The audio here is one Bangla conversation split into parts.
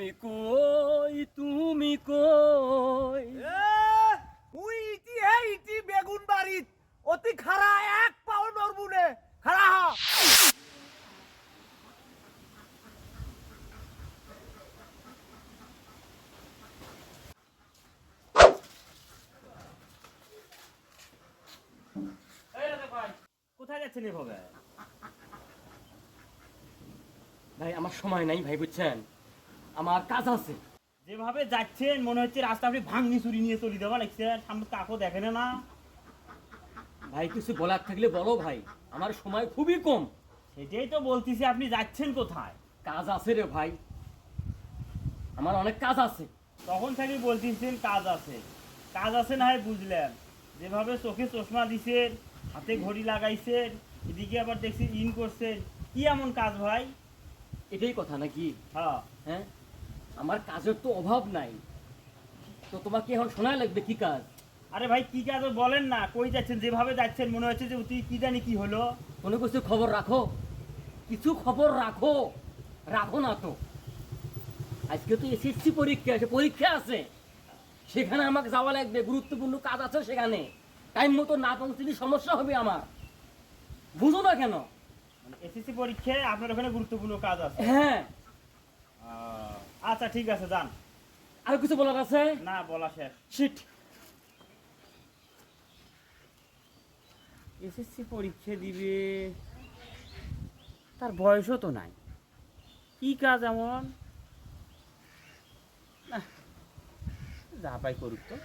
তুমি কই তুমি কই? উই ইটি হে ইটি বেগুন বাড়িত অতি খারা এক পাও নরবুনে খারা হ। কোথায় যাচ্ছেন এভাবে? ভাই আমার সময় নাই ভাই বুঝছেন? আমার কাজ আছে। যেভাবে যাচ্ছেন মনে হচ্ছে রাস্তা আপনি ভাঙনি চুরি নিয়ে চলে দেওয়া লাগছে। সামনে কাকও দেখেন না। ভাই কিছু বলার থাকলে বলো ভাই আমার সময় খুবই কম। সেটাই তো বলতেছি আপনি যাচ্ছেন কোথায়? কাজ আছে রে ভাই। আমার অনেক কাজ আছে। তখন থেকে বলতেছেন কাজ আছে। কাজ আছে না হয় বুঝলেন। যেভাবে চোখে চশমা দিছেন হাতে ঘড়ি লাগাইছেন এদিকে আবার দেখছি ইন করছেন। কি এমন কাজ ভাই? এটাই কথা নাকি? হ্যাঁ। হ্যাঁ? আমার কাজের তো অভাব নাই। তো তোমাকে এখন শোনায় লাগবে কি কাজ? আরে ভাই কি কাজ বলেন না কই যাচ্ছেন যেভাবে যাচ্ছেন মনে হচ্ছে যে তুই কি জানি কি হলো। কোনো কিছু খবর রাখো। কিছু খবর রাখো। রাখো না তো। আজকে তো এসএসসি পরীক্ষা আছে পরীক্ষা আছে। সেখানে আমাকে যাওয়া লাগবে গুরুত্বপূর্ণ কাজ আছে সেখানে। টাইম মতো না পৌঁছলে সমস্যা হবে আমার। বুঝো না কেন? মানে এসএসসি পরীক্ষায় আপনার ওখানে গুরুত্বপূর্ণ কাজ আছে। হ্যাঁ। আচ্ছা ঠিক আছে যান। আর কিছু বলার আছে? না বলা শেষ। শিট। এসএসসি পরীক্ষা দিবে। তার বয়সও তো নাই। কি কাজ এমন? যা পাই করুক তো।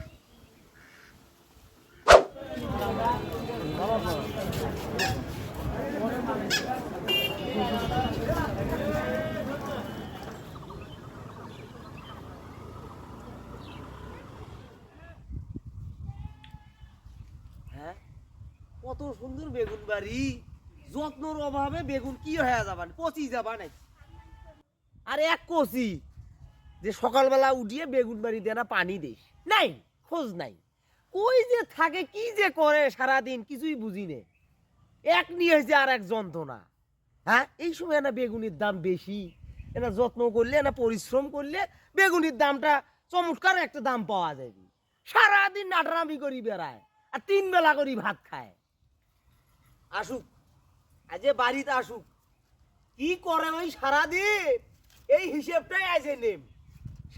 হ্যাঁ? কত সুন্দর বেগুন বাড়ি। যত্নর অভাবে বেগুন কি হয়ে যাবান পচি যাবা নাই আর এক কচি। যে সকালবেলা উঠিয়ে বেগুন বাড়ি দেনা পানি দিস নাই, খোঁজ নাই। কই যে থাকে, কি যে করে সারাদিন, কিছুই বুঝি নে। এক নিয়ে হয়েছে আর এক যন্ত্রণা। হ্যাঁ এই সময় না বেগুনের দাম বেশি। এটা যত্ন করলে না পরিশ্রম করলে বেগুনির দামটা চমৎকার একটা দাম পাওয়া যাবে। সারাদিন নাটরামি করি বেড়ায়। আর তিন বেলা করি ভাত খায়। আসুক, আজে বাড়িতে আসুক, কি করে ওই সারাদিন? এই হিসেবটাই আছে নেম।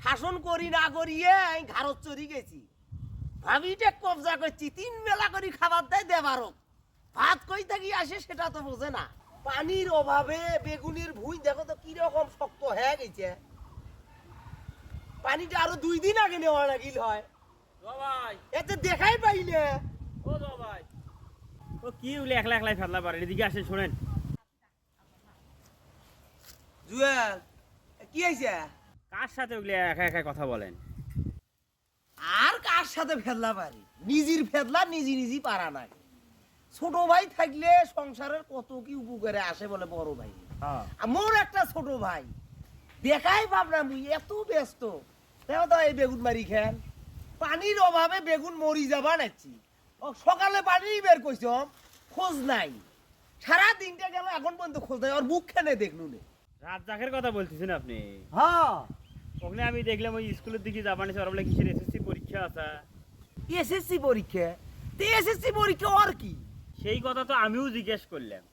শাসন করি না করিয়ে আমি ঘাড়ত চড়ি গেছি। ভাবিটা কবজা করছি, তিন বেলা করি খাবার দেয় দেবারক। ভাত কই থাকি আসে সেটা তো বোঝে না। পানির অভাবে বেগুনের ভুঁই, দেখো তো কীরকম শক্ত হয়ে গেছে। পানিটা আরও দুই দিন আগে নেওয়া লাগিল হয়। এতে দেখাই পাই না। ও ভাই ও কি বলে একলা একলাই ফেললা পারে? এদিকে আসেন শোনেন। জুয়েল কি হয়েছে কার সাথে ওগুলি একা একা কথা বলেন? আর কার সাথে ফেদলা পারি? নিজের ফেদলা নিজে নিজে পারা না ছোট ভাই থাকলে সংসারের কত কি উপকারে আসে বলে বড় ভাই। হ্যাঁ। মোর একটা ছোট ভাই। দেখাই ভাবনা মুই এত ব্যস্ত। তেও তো এই বেগুন মারি খেন পানির অভাবে বেগুন মরি যাবা নাচ্ছি সকালে পানি বের করছম খোঁজ নাই। সারা দিনটা গেল এখন পর্যন্ত খোঁজ নাই ওর মুখ খেনে দেখলু নে। রাত জাকের কথা বলতেছেন আপনি? হ্যাঁ। ওখানে আমি দেখলাম ওই স্কুলের দিকে কিসের এসএসসি পরীক্ষা আছে? এসএসসি পরীক্ষা? তো এসএসসি পরীক্ষা ওর কি? সেই কথা তো আমিও জিজ্ঞেস করলাম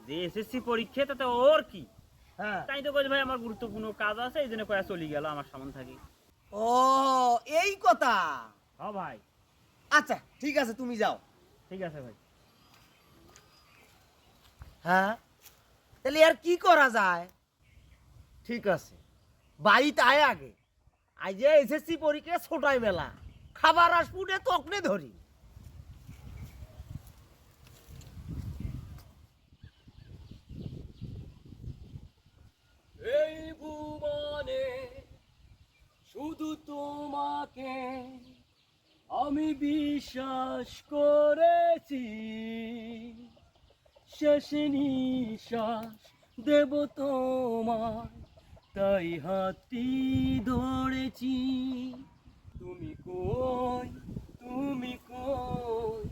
যে এসএসসি পরীক্ষা তাতে ওর কি? হ্যাঁ। তাই তো কইছে ভাই আমার গুরুত্বপূর্ণ কাজ আছে এই জন্য কয়া চলে গেল আমার সামন থাকি। ও এই কথা? হ্যাঁ ভাই। আচ্ছা ঠিক আছে তুমি যাও। ঠিক আছে ভাই। হ্যাঁ? তাহলে আর কি করা যায়? ঠিক আছে। বাড়িতে আয় আগে। আজ এসএসসি পরীক্ষা ছোটাই মেলা খাবার আসপুটে তকনে ধরি এই ভুবনে শুধু তোমাকে আমি বিশ্বাস করেছি, শেষ নিশ্বাস দেব তোমার তাই হাতটি ধরেছি। তুমি কই তুমি কই?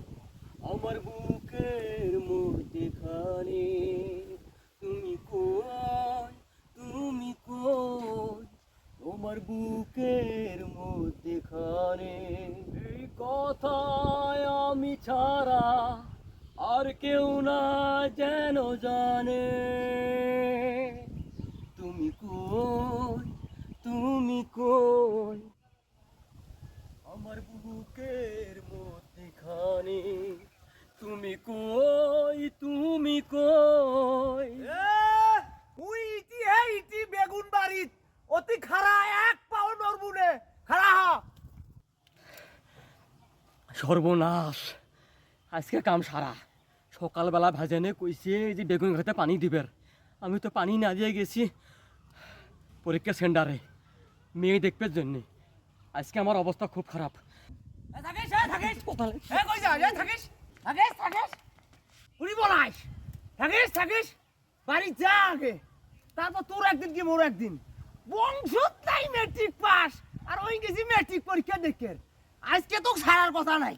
আমার বুকের মধ্যে খানে। তুমি কই তুমি কই? তোমার বুকের মধ্যে কথায় আমি ছাড়া আর কেউ না যেন জানে। তুমি কই? তুমি কই? আমার বুকের মধ্যে খানে তুমি কই তুমি কই উই ইটি হে ইটি বেগুন বাড়িত অতি খারা এক পাও নরবুনে খারা হ সর্বনাশ। আজকে কাম সারা। সকালবেলা ভাজানে কইছে যে বেগুন ঘাটে পানি দিবের। আমি তো পানি না দিয়ে গেছি পরীক্ষা সেন্টারে। মেয়ে দেখবে জন্যে। আজকে আমার অবস্থা খুব খারাপ। বাড়ি যা আগে। তারপর তোর একদিন কি মোর একদিন? বংশ তাই মেট্রিক পাস আর ওই গেছি মেট্রিক পরীক্ষা দেখে। আজকে তো সারার কথা নাই।